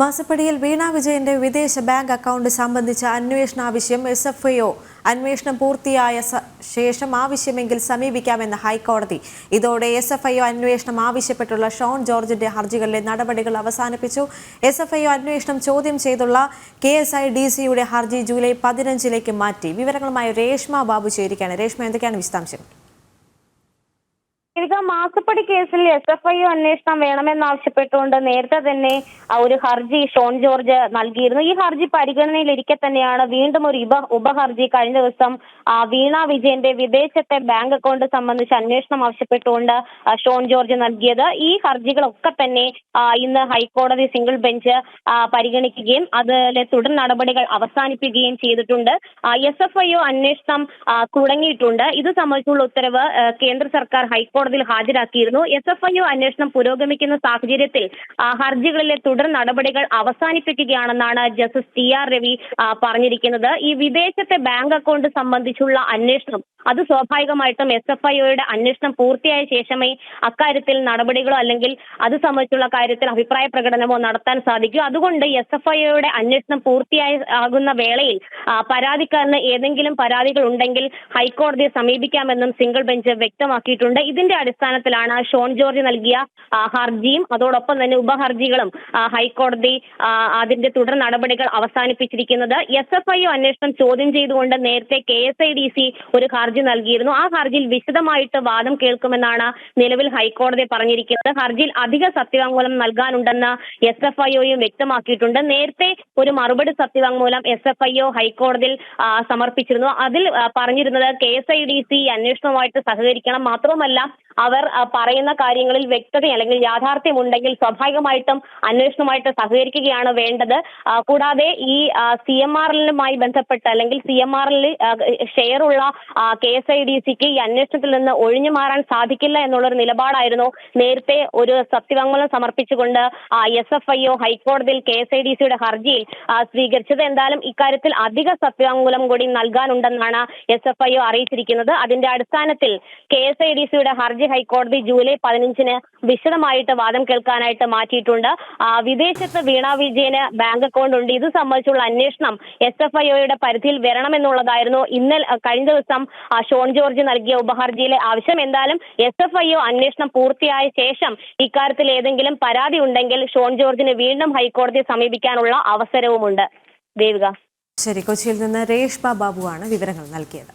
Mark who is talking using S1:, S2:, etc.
S1: മാസപ്പടിയിൽ വീണ വിജയന്റെ വിദേശ bank account സംബന്ധിച്ച അന്വേഷണ ആവശ്യം എസ് എഫ് ഐ ഒ അന്വേഷണം പൂർത്തിയായ ശേഷം ആവശ്യമെങ്കിൽ സമീപിക്കാമെന്ന് ഹൈക്കോടതി. ഇതോടെ എസ് എഫ് ഐ ഒ അന്വേഷണം ആവശ്യപ്പെട്ടുള്ള ഷോൺ ജോർജിന്റെ ഹർജികളിലെ നടപടികൾ അവസാനിപ്പിച്ചു. എസ് എഫ് ഐ ഒ അന്വേഷണം ചോദ്യം ചെയ്തുള്ള കെ എസ് ഐ ഡി സിയുടെ ഹർജി ജൂലൈ പതിനഞ്ചിലേക്ക് മാറ്റി. വിവരങ്ങളുമായി രേഷ്മ ബാബു ചേരിക്കാണ്. രേഷ്മ എന്തൊക്കെയാണ് വിശദാംശം
S2: ഇത് മാസപ്പടി കേസിൽ എസ് എഫ് ഐ അന്വേഷണം വേണമെന്നാവശ്യപ്പെട്ടുകൊണ്ട് നേരത്തെ തന്നെ ഒരു ഹർജി ഷോൺ ജോർജ് നൽകിയിരുന്നു. ഈ ഹർജി പരിഗണനയിലിരിക്കെ തന്നെയാണ് വീണ്ടും ഒരു ഉപ ഉപഹർജി കഴിഞ്ഞ ദിവസം വീണ വിജയന്റെ വിദേശത്തെ ബാങ്ക് അക്കൗണ്ട് സംബന്ധിച്ച് അന്വേഷണം ആവശ്യപ്പെട്ടുകൊണ്ട് ഷോൺ ജോർജ് നൽകിയത്. ഈ ഹർജികളൊക്കെ തന്നെ ഇന്ന് ഹൈക്കോടതി സിംഗിൾ ബെഞ്ച് പരിഗണിക്കുകയും അതിലെ തുടർ നടപടികൾ അവസാനിപ്പിക്കുകയും ചെയ്തിട്ടുണ്ട്. എസ് എഫ് ഐ അന്വേഷണം തുടങ്ങിയിട്ടുണ്ട്. ഇത് സംബന്ധിച്ചുള്ള ഉത്തരവ് കേന്ദ്ര സർക്കാർ ഹൈക്കോടതിയിൽ ഹാജരാക്കിയിരുന്നു. എസ് എഫ് ഐ ഒ അന്വേഷണം പുരോഗമിക്കുന്ന സാഹചര്യത്തിൽ ഹർജികളിലെ തുടർ നടപടികൾ അവസാനിപ്പിക്കുകയാണെന്നാണ് ജസ്റ്റിസ് ടി ആർ രവി പറഞ്ഞിരിക്കുന്നത്. ഈ വിദേശത്തെ ബാങ്ക് അക്കൗണ്ട് സംബന്ധിച്ചുള്ള അന്വേഷണം അത് സ്വാഭാവികമായിട്ടും എസ് എഫ് ഐ ഒയുടെ അന്വേഷണം പൂർത്തിയായ ശേഷമേ അക്കാര്യത്തിൽ നടപടികളോ അല്ലെങ്കിൽ അത് സംബന്ധിച്ചുള്ള കാര്യത്തിൽ അഭിപ്രായ പ്രകടനമോ നടത്താൻ സാധിക്കൂ. അതുകൊണ്ട് എസ് എഫ് ഐ ഒയുടെ അന്വേഷണം പൂർത്തിയായി ആകുന്ന വേളയിൽ പരാതിക്കാരന് ഏതെങ്കിലും പരാതികൾ ഉണ്ടെങ്കിൽ ഹൈക്കോടതിയെ സമീപിക്കാമെന്നും സിംഗിൾ ബെഞ്ച് വ്യക്തമാക്കിയിട്ടുണ്ട്. ഇതിന്റെ അടിസ്ഥാനത്തിലാണ് ഷോൺ ജോർജ് നൽകിയ ഹർജിയും. അതോടൊപ്പം തന്നെ ഉപഹർജികളും ഹൈക്കോടതി അതിന്റെ തുടർ നടപടികൾ അവസാനിപ്പിച്ചിരിക്കുന്നത്. എസ് എഫ് ഐ അന്വേഷണം ചോദ്യം ചെയ്തുകൊണ്ട് നേരത്തെ K S I D C ഒരു ഹർജി നൽകിയിരുന്നു. ആ ഹർജിയിൽ വിശദമായിട്ട് വാദം കേൾക്കുമെന്നാണ് നിലവിൽ ഹൈക്കോടതി പറഞ്ഞിരിക്കുന്നത്. ഹർജിയിൽ അധിക സത്യവാങ്മൂലം നൽകാനുണ്ടെന്ന് എസ് എഫ് ഐ ഒയും വ്യക്തമാക്കിയിട്ടുണ്ട്. നേരത്തെ ഒരു മറുപടി സത്യവാങ്മൂലം എസ് എഫ് ഐ ഒ ഹൈക്കോടതിയിൽ സമർപ്പിച്ചിരുന്നു. അതിൽ പറഞ്ഞിരുന്നത് K S I D C അന്വേഷണവുമായിട്ട് സഹകരിക്കണം. മാത്രവുമല്ല അവർ പറയുന്ന കാര്യങ്ങളിൽ വ്യക്തത അല്ലെങ്കിൽ യാഥാർത്ഥ്യം ഉണ്ടെങ്കിൽ സ്വാഭാവികമായിട്ടും അന്വേഷണവുമായിട്ട് സഹകരിക്കുകയാണ് വേണ്ടത്. കൂടാതെ ഈ സി എം ആർ എല്ലുമായി ബന്ധപ്പെട്ട് അല്ലെങ്കിൽ സി എം ആർ എല്ലിൽ ഷെയർ ഉള്ള കെ എസ് ഐ ഡി സിക്ക് ഈ അന്വേഷണത്തിൽ നിന്ന് ഒഴിഞ്ഞു മാറാൻ സാധിക്കില്ല എന്നുള്ളൊരു നിലപാടായിരുന്നു നേരത്തെ ഒരു സത്യവാങ്മൂലം സമർപ്പിച്ചുകൊണ്ട് എസ് എഫ് ഐ ഒ ഹൈക്കോടതിയിൽ കെ എസ് ഐ ഡി സിയുടെ ഹർജിയിൽ സ്വീകരിച്ചത്. എന്തായാലും ഇക്കാര്യത്തിൽ അധിക സത്യവാങ്മൂലം കൂടി നൽകാനുണ്ടെന്നാണ് എസ് എഫ് ഐ ഒ അറിയിച്ചിരിക്കുന്നത്. അതിന്റെ അടിസ്ഥാനത്തിൽ കെ എസ് ഐ ഡി സിയുടെ ഹർജി ഹൈക്കോടതി ജൂലൈ പതിനഞ്ചിന് വിശദമായിട്ട് വാദം കേൾക്കാനായിട്ട് മാറ്റിയിട്ടുണ്ട്. വിദേശത്ത് വീണ വിജയന് ബാങ്ക് അക്കൗണ്ട് ഉണ്ട്. ഇത് സംബന്ധിച്ചുള്ള അന്വേഷണം എസ് എഫ് ഐ ഒയുടെ പരിധിയിൽ വരണമെന്നുള്ളതായിരുന്നു. ഇന്നലെ കഴിഞ്ഞ ദിവസം ഷോൺ ജോർജ് നൽകിയ ഉപഹർജിയിലെ ആവശ്യം. എന്തായാലും എസ് എഫ് ഐ ഒ അന്വേഷണം പൂർത്തിയായ ശേഷം ഇക്കാര്യത്തിൽ ഏതെങ്കിലും പരാതി ഉണ്ടെങ്കിൽ ഷോൺ ജോർജിന് വീണ്ടും ഹൈക്കോടതിയെ സമീപിക്കാനുള്ള അവസരവുമുണ്ട്. ദേവിക.
S1: ശരി കൊച്ചിയിൽ നിന്ന് രേഷ്മ ബാബുവാണ് വിവരങ്ങൾ നൽകിയത്.